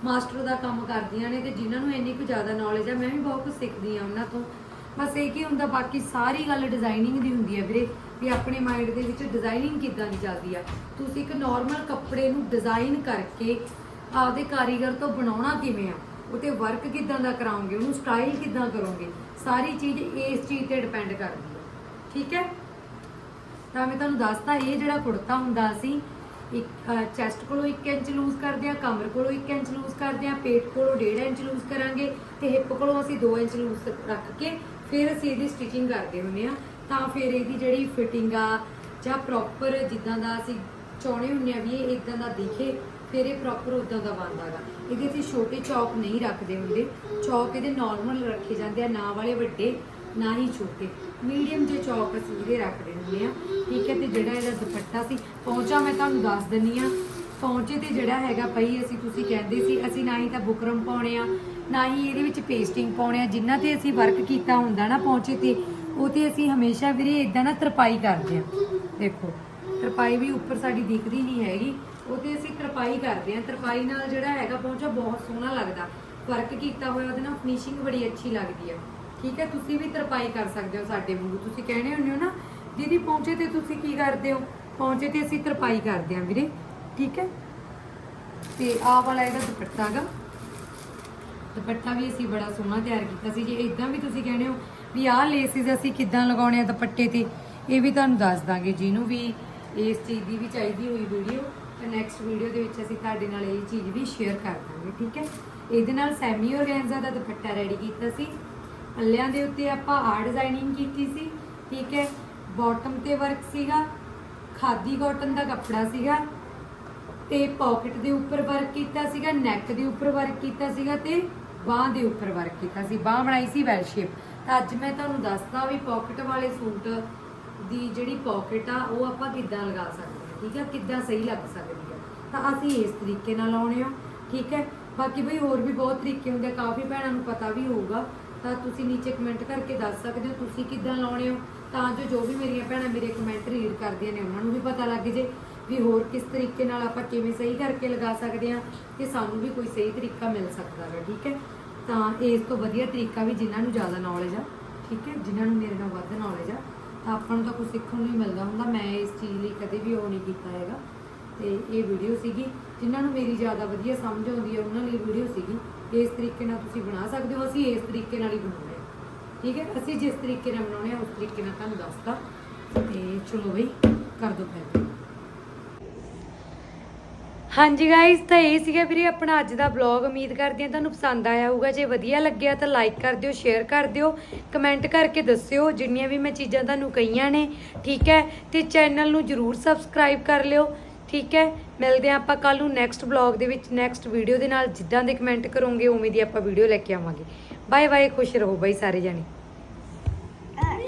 ਮਾਸਟਰ ਦਾ ਕੰਮ ਕਰਦੀਆਂ ਨੇ ਤੇ ਜਿਨ੍ਹਾਂ ਨੂੰ ਇੰਨੀ ਕੁ ਜ਼ਿਆਦਾ ਨੌਲੇਜ ਆ, ਮੈਂ ਵੀ ਬਹੁਤ ਕੁਝ ਸਿੱਖਦੀ ਆ ਉਹਨਾਂ ਤੋਂ। ਬਸ ਇਹ ਕੀ ਹੁੰਦਾ, ਬਾਕੀ ਸਾਰੀ ਗੱਲ ਡਿਜ਼ਾਈਨਿੰਗ ਦੀ ਹੁੰਦੀ ਹੈ ਵੀਰੇ, ਵੀ ਆਪਣੇ ਮਾਈਂਡ ਦੇ ਵਿੱਚ ਡਿਜ਼ਾਈਨਿੰਗ ਕਿੱਦਾਂ ਦੀ ਚੱਲਦੀ ਆ। ਤੁਸੀਂ ਇੱਕ ਨਾਰਮਲ ਕੱਪੜੇ ਨੂੰ ਡਿਜ਼ਾਈਨ ਕਰਕੇ ਆਪਦੇ ਕਾਰੀਗਰ ਤੋਂ ਬਣਾਉਣਾ ਕਿਵੇਂ ਆ? ਉਹ ਤੇ ਵਰਕ ਕਿੱਦਾਂ ਦਾ ਕਰਾਉਂਗੇ ਉਹਨੂੰ ਸਟਾਈਲ ਕਿੱਦਾਂ ਕਰੋਗੇ? ਸਾਰੀ ਚੀਜ਼ ਇਸ ਚੀਜ਼ ਤੇ ਡਿਪੈਂਡ ਕਰਦੀ ਹੈ ਠੀਕ ਹੈ? ਤਾਂ ਮੈਂ ਤੁਹਾਨੂੰ ਦੱਸਤਾ, ਇਹ ਜਿਹੜਾ ਕੁੜਤਾ ਹੁੰਦਾ ਅਸੀਂ ਇੱਕ ਚੈਸਟ ਕੋਲੋਂ 1 ਇੰਚ ਲੂਜ਼ ਕਰਦੇ ਆ, ਕਮਰ ਕੋਲੋਂ 1 ਇੰਚ ਲੂਜ਼ ਕਰਦੇ ਆ, ਪੇਟ ਕੋਲੋਂ 1.5 ਇੰਚ ਲੂਜ਼ ਕਰਾਂਗੇ ਤੇ ਹਿੱਪ ਕੋਲੋਂ ਅਸੀਂ 2 ਇੰਚ ਲੂਜ਼ ਰੱਖ ਕੇ ਫਿਰ ਅਸੀਂ ਇਹਦੀ ਸਟਿਚਿੰਗ ਕਰਦੇ ਹੁੰਦੇ ਆ। ਤਾਂ ਫਿਰ ਇਹਦੀ ਜਿਹੜੀ ਫਿਟਿੰਗ ਆ ਜਾਂ ਪ੍ਰੋਪਰ ਜਿੱਦਾਂ ਦਾ ਅਸੀਂ ਚਾਹੁੰਦੇ ਹੁੰਦੇ ਆ ਵੀ ਇਹ ਇਦਾਂ ਦਾ ਦਿਖੇ, ਫਿਰ ਇਹ ਪ੍ਰੋਪਰ ਉਦਾਂ ਦਾ ਬਣਦਾਗਾ ਇਹਦੇ ਅਸੀਂ ਛੋਟੇ ਚੌਕ ਨਹੀਂ ਰੱਖਦੇ ਹੁੰਦੇ। ਚੌਕ ਇਹਦੇ ਨਾਰਮਲ ਰੱਖੇ ਜਾਂਦੇ ਆ, ਨਾ ਵਾਲੇ ਵੱਡੇ। ਨਾ ਹੀ ਛੋਟੇ। ਮੀਡੀਅਮ ਜੇ ਚੌਕ ਅਸੀਂ ਇਹਦੇ ਰੱਖਦੇ ਹੁੰਦੇ ਆ ਠੀਕ ਹੈ, ਤੇ ਜਿਹੜਾ ਇਹਦਾ ਦੁਪੱਟਾ ਸੀ, ਪਹੁੰਚਾ ਮੈਂ ਤੁਹਾਨੂੰ ਦੱਸ ਦਿੰਨੀ ਆ ਪਹੁੰਚੇ ਤੇ ਜਿਹੜਾ ਹੈਗਾ ਪਈ, ਅਸੀਂ ਤੁਸੀਂ ਕਹਿੰਦੇ ਸੀ, ਅਸੀਂ ਨਾ ਹੀ ਤਾਂ ਬੁਕਰਮ ਪਾਉਣੇ ਆ, ਨਾ ਹੀ ਇਹਦੇ ਵਿੱਚ ਪੇਸਟਿੰਗ ਪਾਉਣੇ ਆ। ਜਿਨ੍ਹਾਂ ਤੇ ਅਸੀਂ ਵਰਕ ਕੀਤਾ ਹੁੰਦਾ ਨਾ ਪਹੁੰਚੇ ਤੇ, ਉਹ ਤੇ ਅਸੀਂ ਹਮੇਸ਼ਾ ਵੀਰੇ ਇਦਾਂ ਨਾ ਤਰਪਾਈ ਕਰਦੇ ਆ ਦੇਖੋ, ਤਰਪਾਈ ਵੀ ਉੱਪਰ ਸਾਡੀ ਦਿਖਦੀ ਨਹੀਂ ਹੈਗੀ। ਉਹ ਤੇ ਅਸੀਂ ਤਰਪਾਈ ਕਰਦੇ ਆ ਤਰਪਾਈ ਨਾਲ ਜਿਹੜਾ ਹੈਗਾ ਪਹੁੰਚਾ ਬਹੁਤ ਸੋਹਣਾ ਲੱਗਦਾ। ਵਰਕ ਕੀਤਾ ਹੋਇਆ, ਉਹਦੇ ਨਾਲ ਫਿਨਿਸ਼ਿੰਗ ਬੜੀ ਅੱਛੀ ਲੱਗਦੀ ਆ। ਠੀਕ ਹੈ, ਤੁਸੀਂ ਵੀ ਤਰਪਾਈ ਕਰ ਸਕਦੇ ਹੋ ਸਾਡੇ ਵਾਂਗੂ। ਤੁਸੀਂ ਕਹਿੰਦੇ ਹੁੰਦੇ ਹੋ ਨਾ, ਦੀਦੀ, ਪਹੁੰਚੇ ਤੇ ਤੁਸੀਂ ਕੀ ਕਰਦੇ ਹੋ? ਪਹੁੰਚੇ ਤੇ ਅਸੀਂ ਤਰਪਾਈ ਕਰਦੇ ਹਾਂ ਵੀਰੇ, ਠੀਕ ਹੈ? ਤੇ ਆਹ ਵਾਲਾ ਇਹਦਾ ਦੁਪੱਟਾ ਗਾ। ਦੁਪੱਟਾ ਵੀ ਅਸੀਂ ਬੜਾ ਸੋਹਣਾ ਤਿਆਰ ਕੀਤਾ ਸੀ। ਜੇ ਇਦਾਂ ਵੀ ਤੁਸੀਂ ਕਹਿੰਦੇ ਹੋ ਵੀ ਆਹ ਲੇਸਿਸ ਅਸੀਂ ਕਿੱਦਾਂ ਲਗਾਉਣੇ ਆ ਦੁਪੱਟੇ ਤੇ, ਇਹ ਵੀ ਤੁਹਾਨੂੰ ਦੱਸ ਦਾਂਗੇ। ਜਿਹਨੂੰ ਵੀ ਇਸ ਚੀਜ਼ ਦੀ ਵੀ ਚਾਹੀਦੀ ਹੋਈ ਵੀਡੀਓ, ਤਾਂ ਨੈਕਸਟ ਵੀਡੀਓ ਦੇ ਵਿੱਚ ਅਸੀਂ ਤੁਹਾਡੇ ਨਾਲ ਇਹ ਚੀਜ਼ ਵੀ ਸ਼ੇਅਰ ਕਰ ਦਾਂਗੇ, ਠੀਕ ਹੈ? ਇਹਦੇ ਨਾਲ ਸੈਮੀ ਔਰਗੈਂਜ਼ਾ ਦਾ ਦੁਪੱਟਾ ਰੈਡੀ ਕੀਤਾ ਸੀ। ਪੱਲਿਆਂ ਦੇ ਉੱਤੇ ਆਪਾਂ ਆ ਡਿਜ਼ਾਈਨਿੰਗ ਕੀਤੀ ਸੀ, ਠੀਕ ਹੈ? ਬਾਟਮ ਤੇ ਵਰਕ ਸੀਗਾ, ਖਾਦੀ ਕਾਟਨ ਦਾ ਕੱਪੜਾ ਸੀਗਾ, ਤੇ ਪਾਕਟ ਦੇ ਉੱਪਰ ਵਰਕ ਕੀਤਾ ਸੀਗਾ ਨੈਕ ਦੇ ਉੱਪਰ ਵਰਕ ਕੀਤਾ ਸੀਗਾ, ਤੇ ਬਾਹ ਦੇ ਉੱਪਰ ਵਰਕ ਕੀਤਾ ਸੀ। ਬਾਹ ਬਣਾਈ ਸੀ ਵੈਲ ਸ਼ੇਪ ਤਾਂ ਅੱਜ ਮੈਂ ਤੁਹਾਨੂੰ ਦੱਸਦਾ ਵੀ ਪਾਕਟ ਵਾਲੇ ਸੂਟ ਦੀ ਜਿਹੜੀ ਪਾਕਟ ਆ, ਉਹ ਆਪਾਂ ਕਿੱਦਾਂ ਲਗਾ ਸਕਦੇ ਹਾਂ, ਠੀਕ ਹੈ? ਕਿੱਦਾਂ ਸਹੀ ਲੱਗ ਸਕਦੀ ਹੈ ਤਾਂ ਅਸੀਂ ਇਸ ਤਰੀਕੇ ਨਾਲ ਲਾਉਣੇ ਆ, ਠੀਕ ਹੈ? ਬਾਕੀ ਬਈ ਹੋਰ ਵੀ ਬਹੁਤ ਤਰੀਕੇ ਹੁੰਦੇ ਆ, ਕਾਫੀ ਭੈਣਾਂ ਨੂੰ ਪਤਾ ਵੀ ਹੋਊਗਾ। ਤਾਂ ਤੁਸੀਂ ਨੀਚੇ ਕਮੈਂਟ ਕਰਕੇ ਦੱਸ ਸਕਦੇ ਹੋ ਤੁਸੀਂ ਕਿੱਦਾਂ ਲਾਉਣੇ ਹੋ। ਤਾਂ ਜੋ ਜੋ ਵੀ ਮੇਰੀਆਂ ਭੈਣਾਂ ਮੇਰੇ ਕਮੈਂਟ ਰੀਡ ਕਰਦੀਆਂ ਨੇ, ਉਹਨਾਂ ਨੂੰ ਵੀ ਪਤਾ ਲੱਗ ਜੇ ਵੀ ਹੋਰ ਕਿਸ ਤਰੀਕੇ ਨਾਲ ਆਪਾਂ ਕਿਵੇਂ ਸਹੀ ਕਰਕੇ ਲਗਾ ਸਕਦੇ ਹਾਂ ਕਿ ਸਾਨੂੰ ਵੀ ਕੋਈ ਸਹੀ ਤਰੀਕਾ ਮਿਲ ਸਕਦਾ ਹੈ ਠੀਕ ਹੈ? ਤਾਂ ਇਸ ਤੋਂ ਵਧੀਆ ਤਰੀਕਾ ਵੀ ਜਿਨ੍ਹਾਂ ਨੂੰ ਜ਼ਿਆਦਾ ਨੌਲੇਜ ਆ, ਠੀਕ ਹੈ? ਜਿਨ੍ਹਾਂ ਨੂੰ ਮੇਰੇ ਨਾਲ ਵੱਧ ਨੌਲੇਜ ਆ, ਤਾਂ ਆਪਾਂ ਨੂੰ ਤਾਂ ਕੁਝ ਸਿੱਖਣ ਨੂੰ ਹੀ ਮਿਲਦਾ ਹੁੰਦਾ। ਮੈਂ ਇਸ ਚੀਜ਼ ਲਈ ਕਦੇ ਵੀ ਉਹ ਨਹੀਂ ਕੀਤਾ ਹੈਗਾ। ਤੇ ਇਹ ਵੀਡੀਓ ਸੀਗੀ। ਜਿਨ੍ਹਾਂ ਨੂੰ ਮੇਰੀ ਜ਼ਿਆਦਾ ਵਧੀਆ ਸਮਝ ਆਉਂਦੀ ਹੈ, ਉਹਨਾਂ ਲਈ ਵੀਡੀਓ ਸੀਗੀ ਇਸ ਤਰੀਕੇ ਨਾਲ ਤੁਸੀਂ ਬਣਾ ਸਕਦੇ ਹੋ, ਅਸੀਂ ਇਸ ਤਰੀਕੇ ਨਾਲ ਹੀ ਬਣਾਉਂਦੇ ਹਾਂ। ਠੀਕ ਹੈ? ਅਸੀਂ ਜਿਸ ਤਰੀਕੇ ਨਾਲ ਬਣਾਉਣੇ ਆ ਉਸ ਤਰੀਕੇ ਨਾਲ ਤੁਹਾਨੂੰ ਦੱਸਦਾ ਤੇ ਚਲੋ ਬਈ, ਕਰ ਦੋ ਫਿਰ। ਹਾਂਜੀ ਗਾਇਸ ਤਾਂ ਇਹ ਸੀਗਾ ਵੀਰੇ ਆਪਣਾ ਅੱਜ ਦਾ ਵਲੌਗ ਉਮੀਦ ਕਰਦੀ ਹਾਂ ਤੁਹਾਨੂੰ ਪਸੰਦ ਆਇਆ ਹੋਊਗਾ। ਜੇ ਵਧੀਆ ਲੱਗਿਆ ਤਾਂ ਲਾਈਕ ਕਰ ਦਿਓ ਸ਼ੇਅਰ ਕਰ ਦਿਓ ਕਮੈਂਟ ਕਰਕੇ ਦੱਸਿਓ ਜਿੰਨੀਆਂ ਵੀ ਮੈਂ ਚੀਜ਼ਾਂ ਤੁਹਾਨੂੰ ਕਹੀਆਂ ਨੇ। ਠੀਕ ਹੈ? ਤੇ ਚੈਨਲ ਨੂੰ ਜਰੂਰ ਸਬਸਕ੍ਰਾਈਬ ਕਰ ਲਿਓ। ਠੀਕ ਹੈ, ਮਿਲਦੇ ਹਾਂ ਆਪਾਂ ਕੱਲ ਨੂੰ ਨੈਕਸਟ ਬਲੌਗ ਦੇ ਵਿੱਚ ਨੈਕਸਟ ਵੀਡੀਓ ਦੇ ਨਾਲ, ਜਿੱਦਾਂ ਦੇ ਕਮੈਂਟ ਕਰੋਗੇ, ਉਵੇਂ ਦੀ ਆਪਾਂ ਵੀਡੀਓ ਲੈ ਕੇ ਆਵਾਂਗੇ। ਬਾਏ ਬਾਏ ਖੁਸ਼ ਰਹੋ ਬਾਈ ਸਾਰੇ ਜਾਣੇ।